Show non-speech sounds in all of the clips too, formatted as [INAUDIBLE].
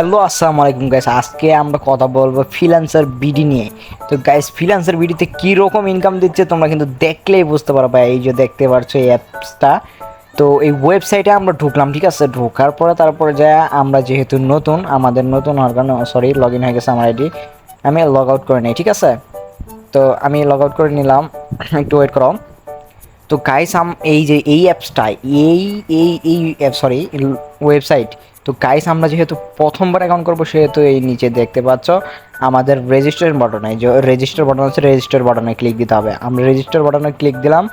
Hello, আসসালামু আলাইকুম guys আজকে আমরা কথা বলব ফ্রিল্যান্সার বিডি নিয়ে। তো গাইস ফ্রিল্যান্সার বিডিতে কী রকম ইনকাম দিচ্ছে তোমরা কিন্তু দেখলেই বুঝতে পারবে এই যে দেখতে পারছ এই অ্যাপসটা তো এই ওয়েবসাইটে আমরা ঢুকলাম, ঠিক আছে? ঢোকার পরে তারপরে যা, আমরা যেহেতু নতুন, আমাদের নতুন হওয়ার কারণে সরি লগ ইন হয়ে গেছে আমার আইডি আমি লগ আউট করে নিই, ঠিক আছে? তো আমি লগ আউট করে নিলাম। [COUGHS] একটু ওয়েট করো। তো গাইস আম এই যে এই অ্যাপসটা এই এই এই সরি ওয়েবসাইট তো গাইস আমরা যেহেতু প্রথমবার অ্যাকাউন্ট করব, সেহেতু এই নিচে দেখতে পাচ্ছ, আমাদের রেজিস্টার বাটনে যে রেজিস্টার বাটন আছে রেজিস্টার বাটনে ক্লিক দিতে হবে। আমরা রেজিস্টার বাটনে ক্লিক দিলাম।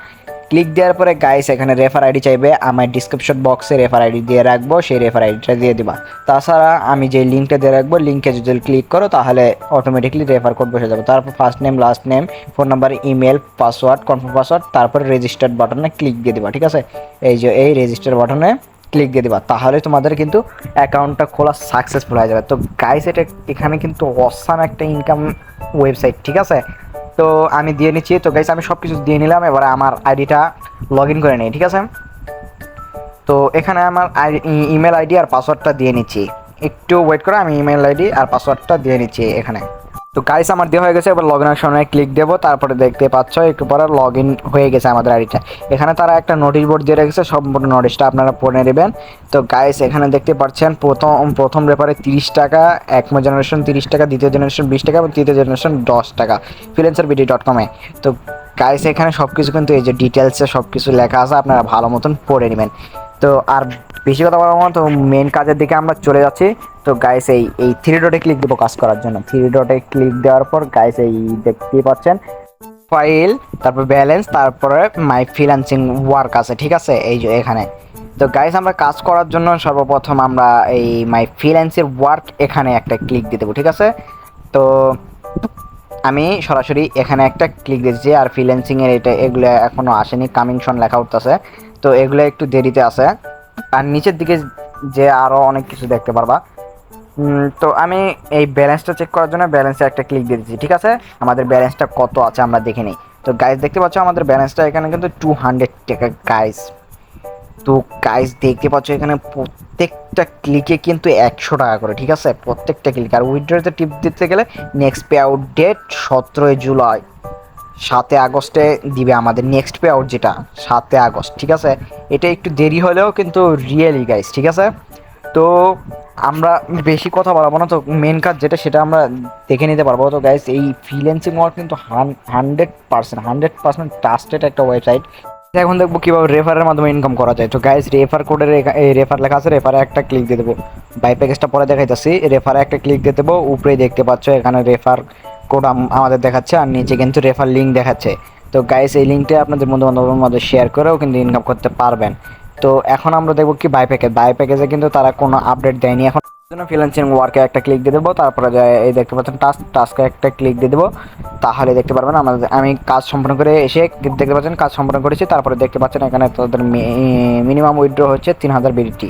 ক্লিক দেওয়ার পরে গাইস এখানে রেফার আইডি চাইবে, আমার ডিসক্রিপশন বক্সে রেফার আইডি দিয়ে রাখব, সেই রেফার আইডিটা দিয়ে দিবা। তাছাড়া আমি যে লিঙ্কটা দিয়ে রাখব লিঙ্কে যদি ক্লিক করো, তাহলে অটোমেটিকলি রেফার কোড বসে যাবে। তারপর first name last name phone number email password confirm password তারপর রেজিস্টার্ড বাটনে ক্লিক দিয়ে দিবা, ঠিক আছে? এই যে এই রেজিস্টার বাটনে ক্লিক দিয়ে দিবা, তাহলে তোমাদের কিন্তু অ্যাকাউন্টটা খোলা সাকসেসফুল হয়ে যাবে। তো গাইস এটা এখানে কিন্তু অসাম একটা ইনকাম ওয়েবসাইট ঠিক আছে? তো আমি দিয়ে নিচ্ছি। তো গাইস আমি সব কিছু দিয়ে নিলাম, এবারে আমার আইডিটা লগ ইন করে নিই, ঠিক আছে? তো এখানে আমার ইমেল আইডি আর পাসওয়ার্ডটা দিয়ে নিচ্ছি। একটু ওয়েট করে, আমি ইমেল আইডি আর পাসওয়ার্ডটা দিয়ে নিচ্ছি এখানে। তো গাইস আমার দেওয়া হয়ে গেছে, এবার লগ ইনের সময় ক্লিক দেবো, তারপরে দেখতে পাচ্ছ, একটু পরে লগ ইন হয়ে গেছে আমাদের আইডিটা এখানে তারা একটা নোটিশ বোর্ড দিয়ে রেখেছে, সম্পূর্ণ নোটিশটা আপনারা পড়ে নেবেন। তো গাইস এখানে দেখতে পাচ্ছেন, প্রথম প্রথম রেফারে তিরিশ টাকা এক জেনারেশন তিরিশ টাকা, দ্বিতীয় জেনারেশন বিশ টাকা এবং তৃতীয় জেনারেশন দশ টাকা ফ্রিলেন্সার বিডি ডট কমে তো গাইস এখানে সব কিছু কিন্তু এই যে ডিটেলসে সব কিছু লেখা আছে, আপনারা ভালো মতন পড়ে নেবেন। তো আর বেশি কথা বলব না, তো মেন কাজের দিকে আমরা চলে যাচ্ছি। তো গাইস এই এই থ্রি ডটে ক্লিক দেবো কাজ করার জন্য। থ্রি ডটে ক্লিক দেওয়ার পর গাইস এই দেখতেই পাচ্ছেন ফাইল তারপর ব্যালেন্স তারপরে মাই ফ্রিল্যান্সিং ওয়ার্ক আছে, ঠিক আছে? এই যে এখানে। তো গাইস আমরা কাজ করার জন্য সর্বপ্রথম আমরা এই মাই ফ্রিল্যান্সের ওয়ার্ক এখানে একটা ক্লিক দিয়ে দেবো, ঠিক আছে? তো আমি সরাসরি এখানে একটা ক্লিক দিয়েছি, আর ফ্রিল্যান্সিংয়ের এটা, এগুলো এখনও আসেনি কামিং শন লেখা উঠতেছে। তো এগুলো একটু দেরিতে আছে। আর নিচের দিকে যে আরও অনেক কিছু দেখতে পারবা। তো আমি এই ব্যালেন্সটা চেক করার জন্য ব্যালেন্সে একটা ক্লিক দিয়ে দিচ্ছি, ঠিক আছে? আমাদের ব্যালেন্সটা কত আছে আমরা দেখে নিই। তো গাইস দেখতে পাচ্ছ আমাদের ব্যালেন্সটা এখানে কিন্তু টু হান্ড্রেড টাকা গাইস তো গাইস দেখতে পাচ্ছ এখানে প্রত্যেকটা ক্লিকে কিন্তু একশো টাকা করে, ঠিক আছে? প্রত্যেকটা ক্লিক আর উইথড্রতে টিপ দিতে গেলে নেক্সট পে আউট ডেট সতেরোই জুলাই। সাতে আগস্টে দিবে আমাদের নেক্সট পে আউট যেটা, সাতে আগস্ট, ঠিক আছে? এটা একটু দেরি হলেও কিন্তু রিয়েলি গাইস ঠিক আছে? তো আমরা বেশি কথা বলব না, তো মেন কাজ যেটা সেটা আমরা দেখে নিতে পারব। তো গাইস এই ফ্রিল্যান্সিং ওয়ার্ক কিন্তু hundred percent hundred percent trusted একটা ওয়েবসাইট এখন দেখব কীভাবে রেফারের মাধ্যমে ইনকাম করা যায়। তো গাইস রেফার কোডের রেফার লেখা আছে রেফারে একটা ক্লিক দিয়ে দেবো। বাই প্যাকেজটা পরে দেখাইতেছি রেফারে একটা ক্লিক দিয়ে দেবো, উপরেই দেখতে পাচ্ছ এখানে রেফার কোড আমাদের দেখাচ্ছে আর নিচে কিন্তু রেফার লিঙ্ক দেখাচ্ছে। তো গাইস এই লিঙ্কটা আপনাদের বন্ধু বান্ধবের মধ্যে শেয়ার করেও কিন্তু ইনকাম করতে পারবেন। তো এখন আমরা দেখব কি বাই প্যাকেজ বাই প্যাকেজে কিন্তু তারা কোনো আপডেট দেয়নি। এখন জন্য ওয়ার্কে একটা ক্লিক দিয়ে দেবো, তারপরে এই দেখতে পাচ্ছেন টাস্ক টাস্কে একটা ক্লিক দিয়ে দেবো। তাহলে দেখতে পারবেন আমাদের, আমি কাজ সম্পন্ন করে এসে দেখতে পাচ্ছেন কাজ সম্পন্ন করেছি, তারপরে দেখতে পাচ্ছেন এখানে তাদের মিনিমাম উইথড্র হচ্ছে তিন হাজার বিডিটি